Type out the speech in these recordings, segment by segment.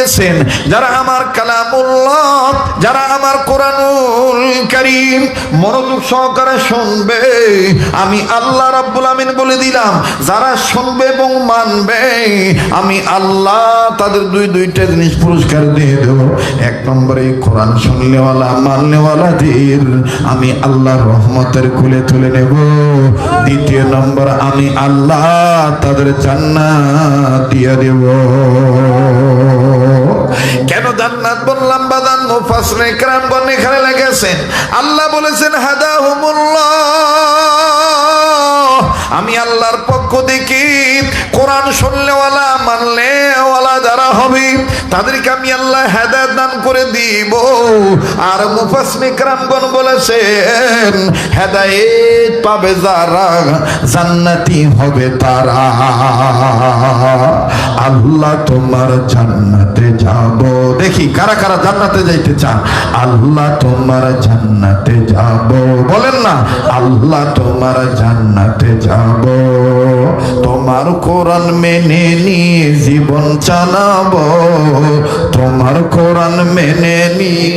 দিয়েছেন, যারা আমার কালামুল্লাহ, যারা আমার কোরআনুল করিম, মনোযোগ সহকারে শুনবে, আমি আল্লাহ রাব্বুল আমিন বলে দিলাম, যারা শুনবে এবং মানবে, আমি আল্লাহ তাদের দুই দুইটা জিনিস পুরস্কার দিয়ে দেবো। এক নম্বরে কোরআন শুনলেওয়ালা মানলেওয়ালাদের আমি আল্লাহ রহমতের খুলে তুলে নেব। দ্বিতীয় নম্বর, আমি আল্লাহ তাদের জান্নাত দিয়ে দেব। কেন জান্নাত বললাম বাদান মুফাসনে کرام গণ এখানে লেগেছেন। আল্লাহ বলেছেন, হাদাহুমুল্লাহ। আমি আল্লাহর পক্ষ দেখি কোরআন শুনলেওয়ালা তাদেরকে আমি আল্লাহ হেদায়ত দান করে দিব। আর মুফাসমিকরামগণ বলেছেন, হেদায়েত পাবে যারা, জান্নাতি হবে তারা। আল্লাহ তোমার জান্নাতে যাব। দেখি, কারা কারা জান্নাতে যাইতে চান? আল্লাহ তোমার জান্নাতে যাব। বলেন না, আল্লাহ তোমার জান্নাতে যাব। তোমার কোরআন মেনে নিয়ে জীবন চালাবো। তোমার কোরআন মেনে নিয়ে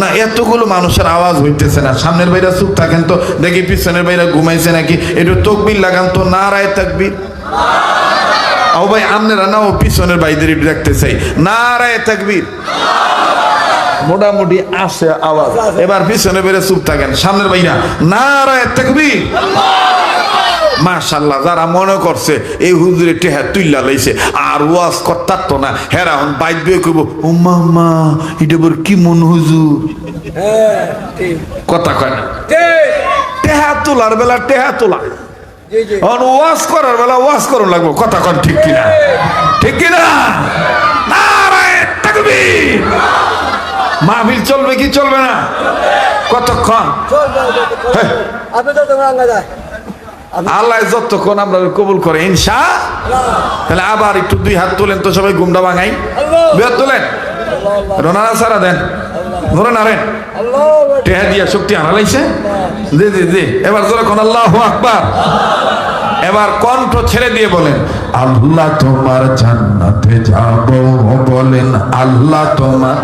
না, এতগুলো মানুষের আওয়াজ হইতেছে না। সামনের বাইরে চুপ থাকেন তো, দেখি পিছনের বাইরে ঘুমাইছে নাকি? একটু তকবির লাগান তো না রায় তাকবির। ও ভাই, আপনারা না ও পিছনের বাইদের দেখতে চাই। না রায় তাকবির। মোটামুটি আসে আওয়াজ। এবার পিছনে বেড়ে চুপ থাকেন। সামনের বাইরা না রায় তাকবির। মাশাল্লাহ যারা মনে করছে এই হুজুরে টেহা তুইলা লাইছে আর ওয়াজ করতার তো না হেরা হন বাইদ বিয়ে করব ও মামা এটা বর কি মন হুজুর? হ্যাঁ কথা কয় না। টেহা তোলার বেলা টেহা তোলা। ওয়াজ করার বেলা ওয়াজ করুন লাগবো কথা কন ঠিক কিনা? ঠিক কিনা? মাহফিল চলবে কি চলবে না? কতক্ষণ? আল্লাহ যতক্ষণ আমরা কবুল করে ইনশা তাহলে আবার একটু দুই হাত তোলেন তো সবাই গুমটা ভাঙাই। দুই হাত তোলেন। রোনারা সারা দেন। ধরে নারেন টেহা দিয়া শক্তি জি জি জি। এবার কোন আল্লাহ আকবার। এবার কণ্ঠ ছেড়ে দিয়ে বলেন আল্লাহ তোমার জান্নাতে যাব বলেন আল্লাহ তোমার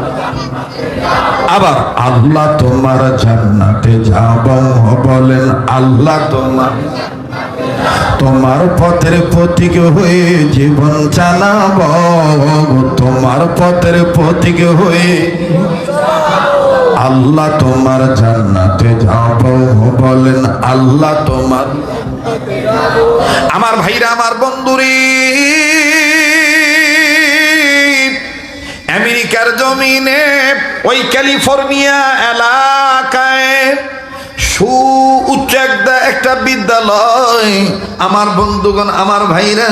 আবার আল্লাহ তোমার জান্নাতে যাব বলেন আল্লাহ তোমার তোমার পথের প্রতীক হয়ে জীবন চালাব তোমার পথের প্রতীক হয়ে আল্লাহ তোমার জান্নাতে যাব বলেন আল্লাহ তোমার। আমার ভাইরা, আমার বন্ধুরি, আমেরিকার জমিনে ওই ক্যালিফোর্নিয়া এলাকায় একটা বিদ্যালয় আমার বন্ধুগণ, আমার ভাইরা,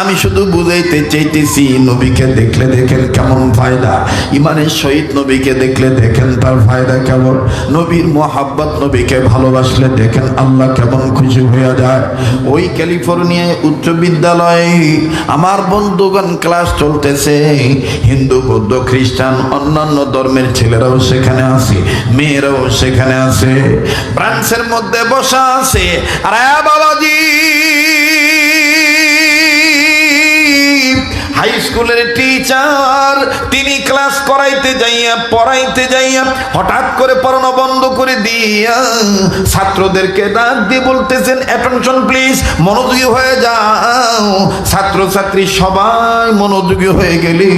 আমি শুধু বুঝাইতে চাইতেছি, নবীকে দেখলে দেখেন কেমন ফায়দা। ইমানের সহিত নবীকে দেখলে দেখেন তার ফায়দা কেমন। নবীর মোহাব্বত নবীকে ভালোবাসলে দেখেন আল্লাহ কেমন খুশি হয়ে যায়। ওই ক্যালিফোর্নিয়ায় উচ্চ বিদ্যালয়ে আমার বন্ধুগণ ক্লাস চলতেছে। হিন্দু, বৌদ্ধ, খ্রিস্টান, অন্যান্য ধর্মের ছেলেরাও সেখানে আছে, মেয়েরাও সেখানে আছে। ব্রাঞ্চের মধ্যে বসা আছে। আর বাবাজি! hay স্কুলের টিচার তিনি ক্লাস করাইতে যাইয়া, পড়াইতে যাইয়া, হঠাৎ করে পড়ানো বন্ধ করে দিয়া ছাত্রদেরকে ডাক দিয়ে বলতেছেন অ্যাটেনশন প্লিজ মনোযোগী হয়ে যাও। ছাত্র ছাত্রী সবাই মনোযোগী হয়ে গেলি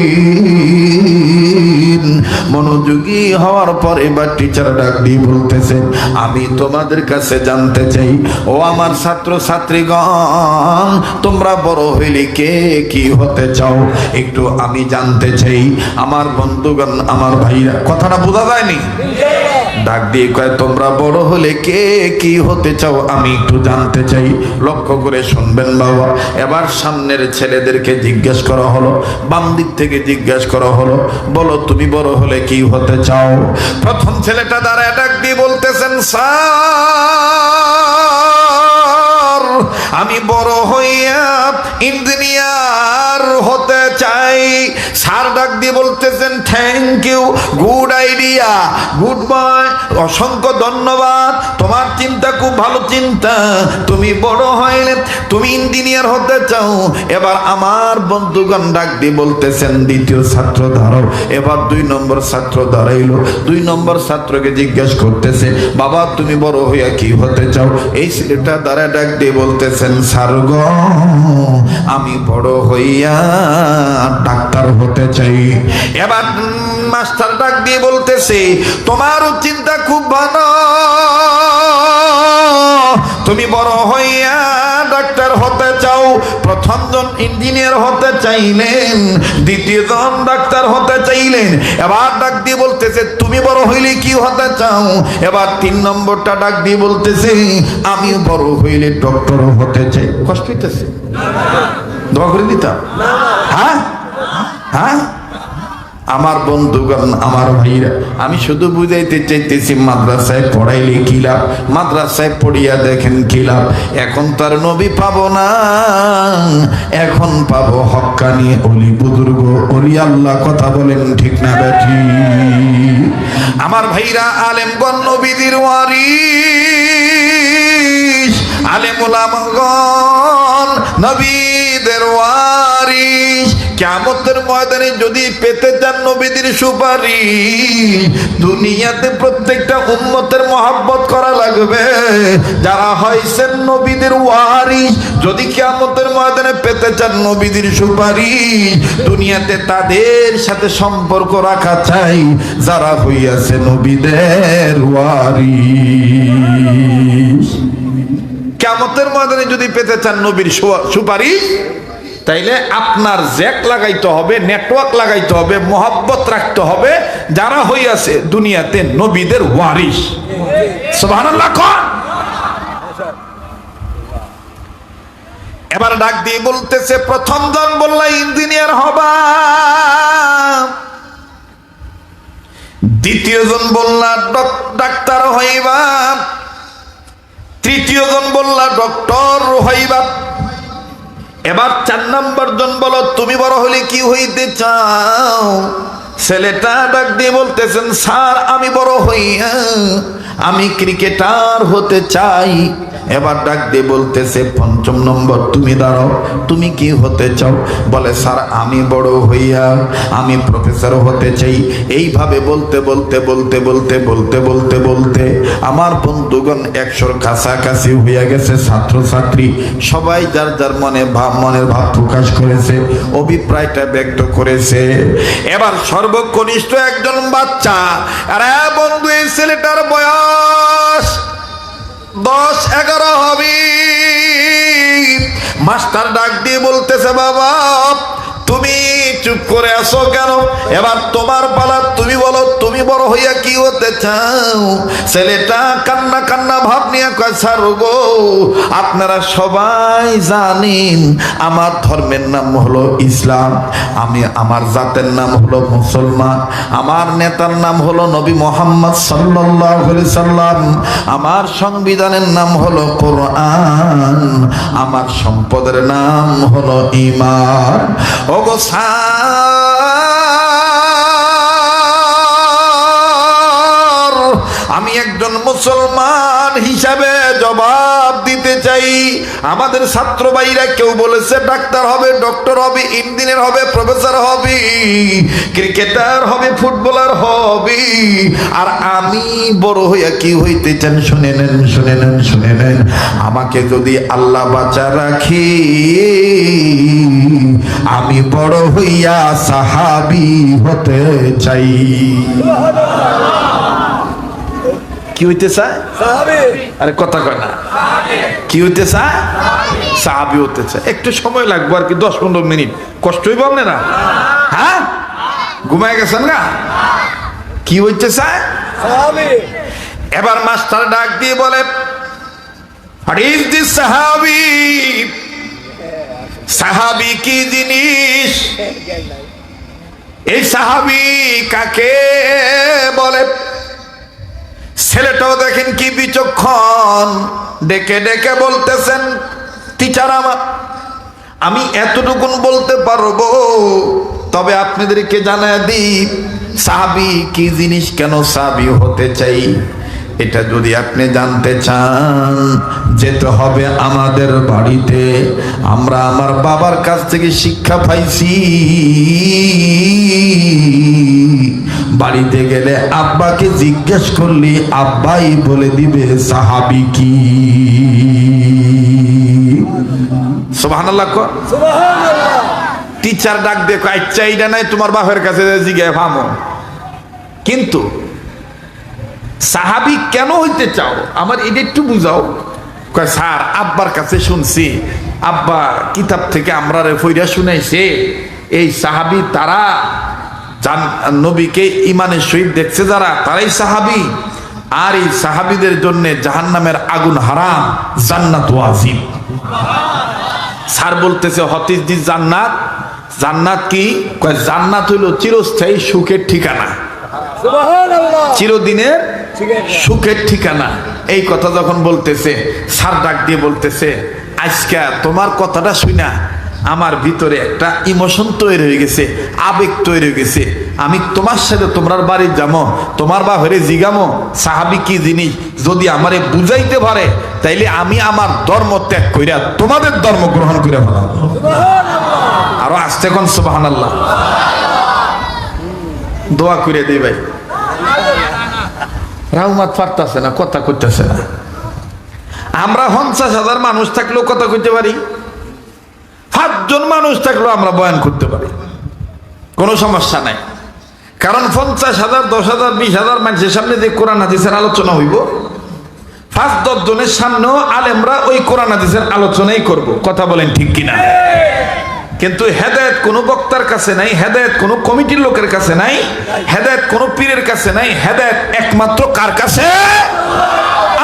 মনোযোগী হওয়ার পর এবার টিচার ডাক দিয়ে বলতেছেন, আমি তোমাদের কাছে জানতে চাই, ও আমার ছাত্র ছাত্রীগণ তোমরা বড় হইলে কে কি হতে চাও? একটু আমি জানতে চাই, আমার বন্ধুগণ, আমার ভাইরা, কথাটা বোঝা যায়নি? ডাক দিয়ে কয়, তোমরা বড় হলে কে কি হতে চাও আমি একটু জানতে চাই। লক্ষ্য করে শুনবেন বাবা। এবার সামনের ছেলেদেরকে জিজ্ঞেস করা হলো বাম দিক থেকে জিজ্ঞেস করা হলো, বলো, তুমি বড় হলে কি হতে চাও? প্রথম ছেলেটা দাঁড়ায়, ডাক দিয়ে বলতেছেন, স্যার! আমি বড় হইয়া ইঞ্জিনিয়ার হতে চাই। স্যার ডাক দিয়ে বলতেছেন thank you good idea good boy অসংখ্য ধন্যবাদ। তোমার চিন্তা খুব ভালো চিন্তা। তুমি বড় হইলে, তুমি ইঞ্জিনিয়ার হতে চাও। এবার আমার বন্ধুগণ ডাক দিয়ে বলতেছেন, দ্বিতীয় ছাত্র দাঁড়াও এবার দুই নম্বর ছাত্র দাঁড়াইলো। দুই নম্বর ছাত্রকে জিজ্ঞেস করতেছে, বাবা, তুমি বড় হইয়া কি হতে চাও? এই ছেলেটা দ্বারা ডাক দিয়ে বলতেছেন সারগ আমি বড় হইয়া ডাক্তার হতে চাই। এবার মাস্টার ডাক দিয়ে বলতেছে, তোমারও চিন্তা খুব ভালো। তুমি বড় হইয়া ডাক্তার হতে চাও প্রথম জন ইঞ্জিনিয়ার হতে চাইলেন দ্বিতীয় জন ডাক্তার হতে চাইলেন। এবার ডাক দিয়ে বলতেছে, তুমি বড় হইলে কি হতে চাও? এবার তিন নম্বরটা ডাক দিয়ে বলতেছে আমি বড় হইলে ডক্টর হতে চাই। কষ্ট হইতেছে। দোয়া করে দিতাম। হ্যাঁ? হ্যাঁ? আমার বন্ধুগণ, আমার ভাইরা, আমি শুধু বুঝাইতে চাইতেছি, মাদ্রাসায় পড়াইলে কি লাভ? মাদ্রাসায় পড়িয়া দেখেন কি লাভ? এখন তার নবী পাবো না, এখন পাবো হক্কানি অলি বুদুর্গ অলি আল্লাহ কথা বলেন ঠিক না বেঠি? আমার ভাইরা, আলেমগণ, নবীদের ওয়ারিস আলেম ওলামগণ নবীদের ওয়ারিস কেমতের ময়দানে যদি পেতে চান নবীদের সুপারিশ, দুনিয়াতে প্রত্যেকটা উম্মতের মহাব্বত করা লাগবে। যারা হয়েছেন নবীদের ওয়ারিস যদি কেমতের ময়দানে পেতে চান নবীদের সুপারিশ, দুনিয়াতে তাদের সাথে সম্পর্ক রাখা চাই। যারা হইয়াছে নবীদের ওয়ারিস কেমতের ময়দানে যদি পেতে চান নবীর সুপারিশ তাইলে আপনার জ্যাক লাগাইতে হবে নেটওয়ার্ক লাগাইতে হবে, মোহাব্বত রাখতে হবে, যারা হইয়াছে দুনিয়াতে নবীদের ওয়ারিস এবার ডাক দিয়ে বলতেছে, প্রথম জন বললা, ইঞ্জিনিয়ার হবা। দ্বিতীয় জন বললা, ডক- ডাক্তার হইবা। তৃতীয় জন বললা, ডক্টর হইবা। এবার চার নম্বর জন বলো তুমি বড় হলে কি হইতে চাও? ছেলেটা ডাক দিয়ে বলতেছেন, স্যার, আমি বড় হইয়া আমি ক্রিকেটার হতে চাই। এবার ডাক দিয়ে বলতেছে, পঞ্চম নম্বর, তুমি দাঁড়াও, তুমি কি হতে চাও? বলে, স্যার, আমি বড় হইয়া, আমি প্রফেসর হতে চাই। এইভাবে বলতে বলতে বলতে বলতে বলতে বলতে বলতে আমার বন্ধুগণ একশোর কাছাকাছি হইয়া গেছে, ছাত্রছাত্রী। সবাই যার যার মনে ভাব, মনের ভাব প্রকাশ করেছে, অভিপ্রায়টা ব্যক্ত করেছে। এবার সর্বকনিষ্ঠ একজন বাচ্চা। আর বন্ধু, এই ছেলেটার বয়স দশ এগারো হবে। মাস্টার ডাক দিয়ে বলতেছে, বাবা তুমি চুপ করে আসো কেন? এবার তোমার পালা, তুমি বলো, তুমি বড় হইয়া কি হতে চাও? ছেলেটা কান্না কান্না ভাব নিয়ে কয় স্যার গো, আপনারা সবাই জানেন, আমার ধর্মের নাম হলো ইসলাম। আমি আমার জাতের নাম হলো মুসলমান। আমার নেতার নাম হলো নবী মোহাম্মদ আলাইহি সাল্লাম। আমার সংবিধানের নাম হলো কোরআন। আমার সম্পদের নাম হলো ঈমান। আমি একজন মুসলমান হিসাবে জবাব চাই। আমাদের ছাত্র ভাইরা কেউ বলেছে ডাক্তার হবে ডক্টর হবে ইঞ্জিনিয়ার হবে প্রফেসর হবে ক্রিকেটার হবে ফুটবলার হবে। আর আমি বড় হইয়া কি হইতে চান শুনে নেন শুনে নেন শুনে নেন আমাকে যদি আল্লাহ বাঁচা রাখি আমি বড় হইয়া সাহাবি হতে চাই। কি হইতে চায় আরে কথা কয় না। কি হইতে চায় সাহাবি হতে চায় একটু সময় লাগবে আর কি দশ পনেরো মিনিট। কষ্ট হইব না হ্যাঁ? ঘুমায় গেছেন না কি হইতে চায় এবার মাস্টার ডাক দিয়ে বলে সাহাবি? সাহাবি কি জিনিস? এই সাহাবি কাকে বলে? ছেলেটাও দেখেন কি বিচক্ষণ। ডেকে ডেকে বলতেছেন, টিচার আমার আমি এতটুকুন বলতে পারব, তবে আপনাদেরকে জানায় দিই সাহাবি কি জিনিস কেন সাহাবি হতে চাই? এটা যদি আপনি জানতে চান যেতে হবে আমাদের বাড়িতে। আমরা আমার বাবার কাছ থেকে শিক্ষা পাইছি। বাড়িতে গেলে আব্বাকে জিজ্ঞেস করলে আব্বাই বলে দিবে সাহাবি কি? টিচার ডাক দেখো আচ্ছা এইটা নাই তোমার বাপের কাছে জিজ্ঞাসা ফামো কিন্তু সাহাবি কেন হইতে চাও? আমার এটা একটু বুঝাও। কয় স্যার আব্বার কাছে শুনছি। আব্বা কিতাব থেকে আমরা রে ফইরা শুনাইছে এই সাহাবি তারা জান নবীকে ইমানের সহিত দেখছে যারা তারাই সাহাবি। আর এই সাহাবিদের জন্য জাহান্নামের আগুন হারাম জান্নাত ওয়াজিব। স্যার বলতেছে হতিস দি জান্নাত। জান্নাত কি? কয় জান্নাত হইল চিরস্থায়ী সুখের ঠিকানা। চিরদিনের সুখের ঠিকানা। এই কথা যখন বলতেছে সার ডাক দিয়ে বলতেছে আজকে তোমার কথাটা শুনা আমার ভিতরে একটা ইমোশন তৈরি হয়ে গেছে আবেগ তৈরি হয়ে গেছে। আমি তোমার সাথে তোমার বাড়ি যাব তোমার বা হরে জিগামো। সাহাবি কি জিনিস? যদি আমারে বুঝাইতে পারে তাইলে আমি আমার ধর্ম ত্যাগ করিয়া তোমাদের ধর্ম গ্রহণ করে ফেলাম। আরও আসতে কোন সুবাহান আল্লাহ দোয়া করে দিই ভাই। রাউমাত পারতাছে না, কথা করতেছে না। আমরা পঞ্চাশ হাজার মানুষ থাকলেও কথা কইতে পারি। পাঁচজন মানুষ থাকলেও আমরা বয়ান করতে পারি। কোনো সমস্যা নাই। কারণ পঞ্চাশ হাজার, দশ হাজার, বিশ হাজার মানুষের সামনে যে কোরআন, হাদিসের আলোচনা হইব, পাঁচ দশ জনের সামনেও আলেমরা ওই কোরআন, হাদিসের আলোচনাই করব। কথা বলেন ঠিক কিনা? কিন্তু হেদায়ত কোনো বক্তার কাছে নাই, হেদায়ত কোনো কমিটির লোকের কাছে নাই, হেদায়ত কোনো পীরের কাছে নাই, হেদায়ত একমাত্র কার কাছে?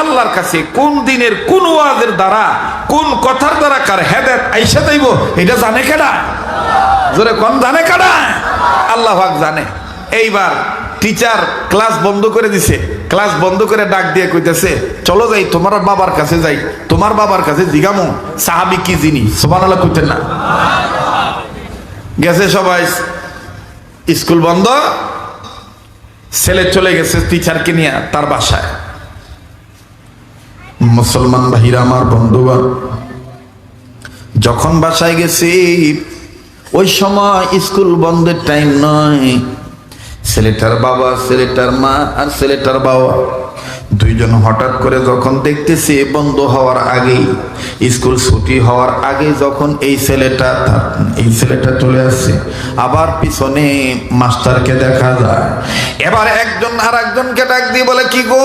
আল্লাহর কাছে। কোন দিনের কোন ওয়াজের দ্বারা, কোন কথার দ্বারা কার হেদায়ত আইসা যাইব, এটা জানে কেডা? জোরে কোন, জানে কেডা? আল্লাহ জানে। এইবার টিচার ক্লাস বন্ধ করে দিছে, ক্লাস বন্ধ করে ডাক দিয়ে কইতেছে, চলো যাই, তোমার বাবার কাছে যাই, তোমার বাবার কাছে জিগামো, সাহাবি কি জিনিস? সুবহানাল্লাহ কইতেন না। গেছে সবাই, স্কুল বন্ধ, ছেলে চলে গেছে টিচারকে নিয়ে তার বাসায়। মুসলমান ভাইরা, আমার বন্ধুগণ, যখন বাসায় গেছি, ওই সময় স্কুল বন্ধের টাইম নয়। ছেলেটার বাবা, ছেলেটার মা আর ছেলেটার বাবা। দুইজন হঠাৎ করে যখন দেখতেছি বন্ধ হওয়ার আগেই, স্কুল ছুটি হওয়ার আগে যখন এই ছেলেটা এই ছেলেটা চলে আসছে, আবার পিছনে মাস্টারকে দেখা যায়। এবার একজন আর একজনকে ডাক দিয়ে বলে, কি গো?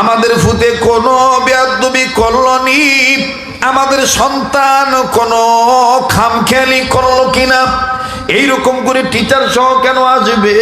আমাদের ফুতে কোনো বেয়াদবি করলনি আমাদের সন্তান কোনো খামখেয়ালি করল কিনা? এইরকম করে টিচার সহ কেন আসবে?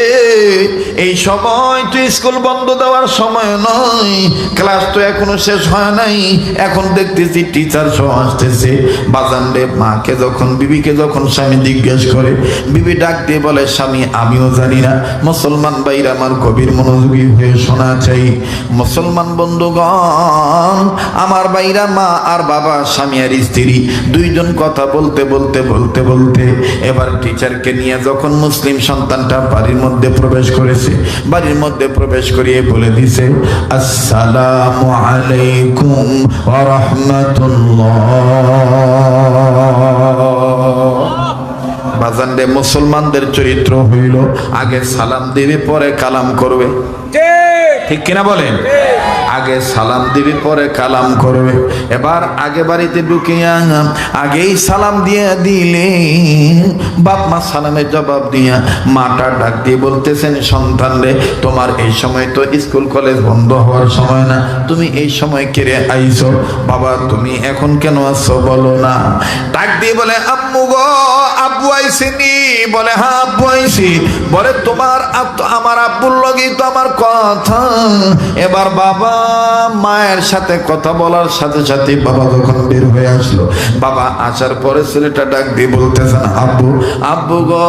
এই সময় তো স্কুল বন্ধ দেওয়ার সময় নয়। ক্লাস তো এখনও শেষ হয় নাই। এখন দেখতেছি টিচার সহ আসতেছে। বাজান মাকে যখন, বিবিকে যখন স্বামী জিজ্ঞেস করে, বিবি ডাক দিয়ে বলে, স্বামী, আমিও জানি না। মুসলমান ভাইরা আমার গভীর মনোযোগী হয়ে শোনা চাই। মুসলমান বন্ধুগণ, আমার বাইরা মা আর বাবা, স্বামী আর স্ত্রী, দুইজন কথা বলতে বলতে বলতে বলতে, এবার টিচারকে নিয়ে যখন মুসলিম সন্তানটা বাড়ির মধ্যে প্রবেশ করেছে বাড়ির মধ্যে প্রবেশ করিয়ে বলে দিছে আসসালামু আলাইকুম ওয়া রাহমাতুল্লাহ। বাজানরে মুসলমানদের চরিত্র হইল আগে সালাম দিবে পরে কালাম করবে। ঠিক। ঠিক কিনা বলেন? আগে সালাম দিবি, পরে কালাম করবে। এবার আগে বাড়িতে ঢুকিয়া আগেই সালাম দিয়ে দিলে, বাপ মা সালামের জবাব দিয়া মাটা ডাক দিয়ে বলতেছেন, সন্তান রে, তোমার এই সময় তো স্কুল, কলেজ বন্ধ হওয়ার সময় না, তুমি এই সময় কেড়ে আইছো? বাবা, তুমি এখন কেন আসছো বলো না। ডাক দিয়ে বলে, আম্মু গো, আব্বু আইসিনি বলে হ্যাঁ আব্বু আইসি বলে, তোমার আমার আব্বুর লগেই তো আমার কথা। এবার বাবা মায়ের সাথে কথা বলার সাথে সাথে বাবা যখন বের হয়ে আসলো? বাবা আসার পরে ছেলেটা ডাক দিয়ে বলতেছেন আব্বু আব্বু গো,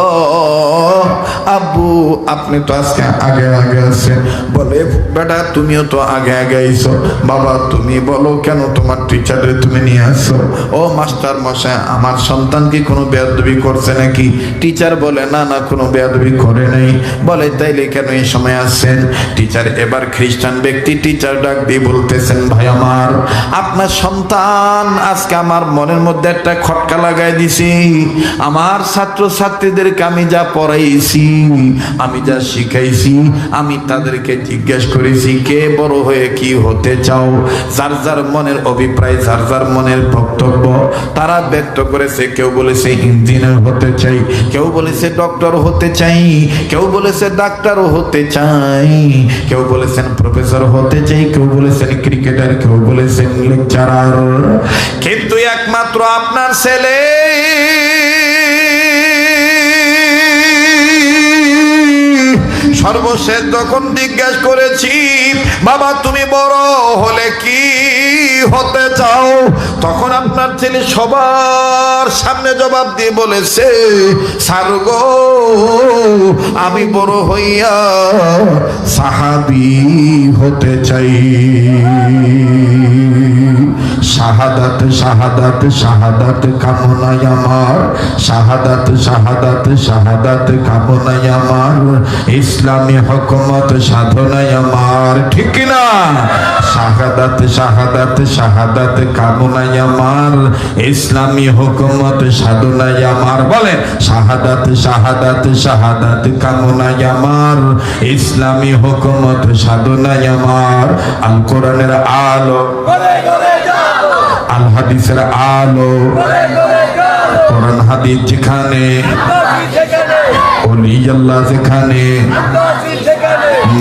আব্বু, আপনি তো আজকে আগে আগে আছেন। বলে, বেটা, তুমিও তো আগে আগে আইছো। বাবা, তুমি বলো কেন তোমার টিচারে তুমি নিয়ে আসছো? ও মাস্টার মশাই, আমার সন্তান কি কোনো বেয়াদবি করছে নাকি? টিচার বলে, না না, কোনো বেয়াদবি করে নাই। বলে, তাইলে কেন এই সময় আসছেন? টিচার, এবার খ্রিস্টান ব্যক্তি টিচার ডাক দিয়ে বলতেছেন, ভাই আমার, আপনার সন্তান আজকে আমার মনের মধ্যে একটা খটকা লাগাই দিছি। আমার ছাত্র ছাত্রীদেরকে আমি যা পড়াইছি, আমি যা শিখাইছি, আমি তাদেরকে জিজ্ঞেস করেছি, কে বড় হয়ে কি হতে চাও? যার যার মনের অভিপ্রায়, যার যার মনের বক্তব্য, তারা ব্যক্ত করেছে, কেউ বলেছে ইঞ্জিনিয়ার হতে চাই, কেউ বলেছে ডক্টর হতে চাই, কেউ বলেছে ডাক্তার হতে চাই, কেউ বলেছেন প্রফেসর হতে চাই, কেউ বলেছেন ক্রিকেটার কেউ বলেছেন লেকচারার। কিন্তু একমাত্র আপনার ছেলে। সর্বশেষ যখন জিজ্ঞাসা করেছি, বাবা, তুমি বড় হলে কি? হতে চাও, তখন আপনার ছেলে সবার সামনে জবাব দিয়ে বলেছে স্যার গো, আমি বড় হইয়া সাহাবি হতে চাই। শাহাদাত শাহাদাত শাহাদাত কামনায় আমার। শাহাদাত শাহাদাত শাহাদাত কামনায় আমার। ইসলামী হকমত সাধনায় আমার। ঠিক না? শাহাদাত শাহাদাত শাহাদাত কামনায় আমার। ইসলামী হুকুমত সাধনায় আমার। বলেন, শাহাদাত শাহাদাত শাহাদাত কামনায় আমার। ইসলামী হুকুমত সাধনায় আমার। আল কোরআনের আলো। আল হাদিসের আলো। করে করে কোরআন হাদিস যেখানে অলি আল্লাহ যেখানে,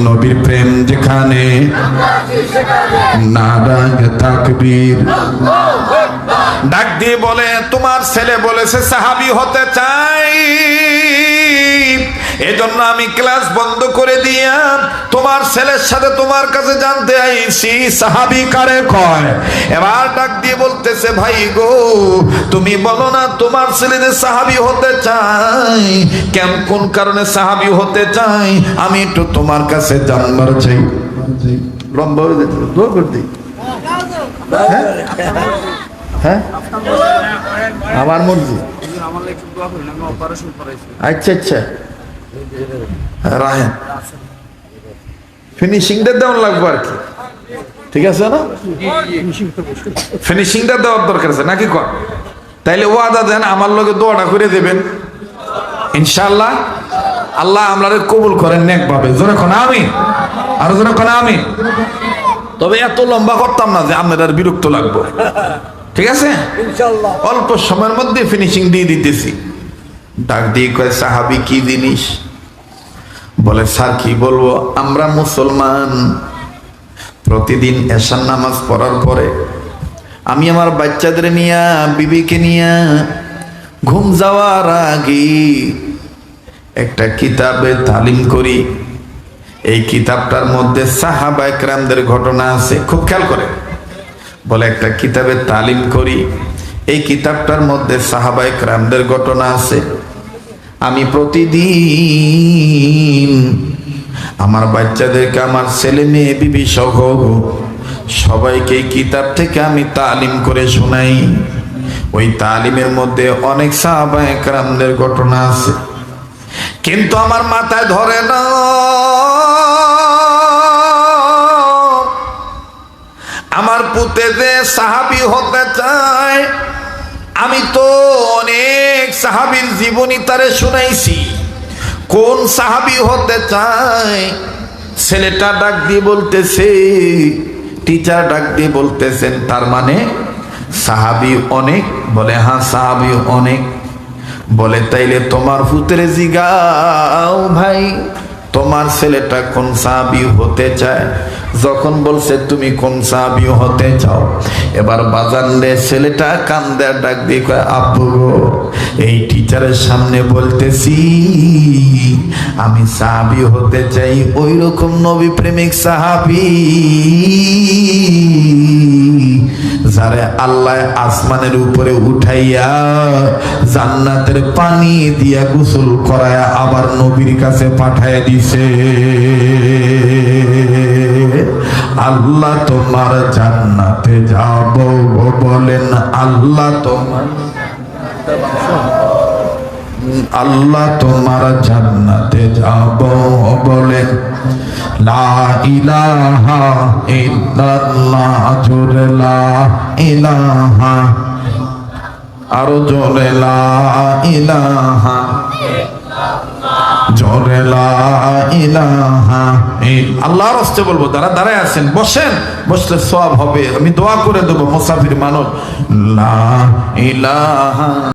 নবীর প্রেম যেখানে, নারায় তাকবীর। ডাক দিয়ে বলে তোমার ছেলে বলেছে, সাহাবি হতে চাই। এজন্য আমি ক্লাস বন্ধ করে দিয়া তোমার ছেলের সাথে তোমার কাছে জানতে আইছি, সাহাবি কারে কয়? এবার ডাক দিয়ে বলতেছে, ভাই গো, তুমি বলো না তোমার ছেলে যে সাহাবি হতে চাই কেন, কোন কারণে সাহাবি হতে চাই আমি একটু তোমার কাছে জানবার চাই। লম্বা হয়ে যেতে দিই। হ্যাঁ? মর্জি আমার করাইছি আচ্ছা আচ্ছা। রাহেন। ফিনিশিংটা দেওয়ার লাগবে আর কি। ঠিক আছে না? ফিনিশিংটা দেওয়ার দরকার আছে নাকি কর তাইলে ওয়াদা দেন আমার লগে দোয়াটা করে দেবেন। ইনশাআল্লাহ আল্লাহ আমরারে কবুল করেন নেক ভাবে জোরে কোন আমি আর জোরে কোন আমি তবে এত লম্বা করতাম না যে আপনার আর বিরক্ত লাগবো। ঠিক আছে? অল্প সময়ের মধ্যে ফিনিশিং দিয়ে দিতেছি। ডাক দিয়ে কয়, সাহাবি, কি জিনিস? বলে, স্যার, কি বলব? আমরা মুসলমান। প্রতিদিন এশার নামাজ পড়ার পরে আমি আমার বাচ্চাদের নিয়া, বিবিকে নিয়া ঘুম যাওয়ার আগে একটা কিতাবে তালিম করি। এই কিতাবটার মধ্যে সাহাবা একরামদের ঘটনা আছে, খুব খেয়াল করে। বলে, একটা কিতাবে তালিম করি। এই কিতাবটার মধ্যে সাহাবা একরামদের ঘটনা আছে। আমি প্রতিদিন আমার বাচ্চাদেরকে, আমার ছেলে মেয়ে, বিবি সহ সবাইকে এই কিতাব থেকে আমি তালিম করে শোনাই। ওই তালিমের মধ্যে অনেক সাহাবা একরামদের ঘটনা আছে। কিন্তু আমার মাথায় ধরে না। আমার পুতে যে সাহাবি হতে চায়, আমি তো অনেক সাহাবির জীবনী তারে শুনাইছি। কোন সাহাবি হতে চায়? ছেলেটা ডাক দিয়ে বলতেছে, টিচার ডাক দিয়ে বলতেছেন, তার মানে সাহাবি অনেক? বলে হ্যাঁ সাহাবি অনেক। বলে, তাইলে তোমার ফুতের জিগাও ভাই। তোমার ছেলেটা কোন সাহাবি হতে চায়? যখন বলছে, তুমি কোন সাহাবি হতে চাও? এবার বাজানলে ছেলেটা কান্দে, ডাক দিয়ে কয় আব্বু এই টিচারের সামনে বলতেছি, আমি সাহাবি হতে চাই ওই রকম নবী প্রেমিক সাহাবি যারে আল্লাহ আসমানের উপরে উঠাইয়া জান্নাতের পানি দিয়া গোসল করায়া আবার নবীর কাছে পাঠায় দিছে। আল্লাহ তোমার জান্নাতে যাব বলেন, আল্লাহ তোমার আল্লাহ তোমার জান্নাতে যাব বলেন, লা ইলাহা ইল্লাল্লাহ, জোরে লা ইলাহা, আরও জোরে লা ইলাহা। আল্লাহর হস্তে বলব দাঁড়া দাঁড়ায় আছেন, বসেন, বসলে সব হবে। আমি দোয়া করে দেবো, মুসাফির মানুষ। লা ইলাহা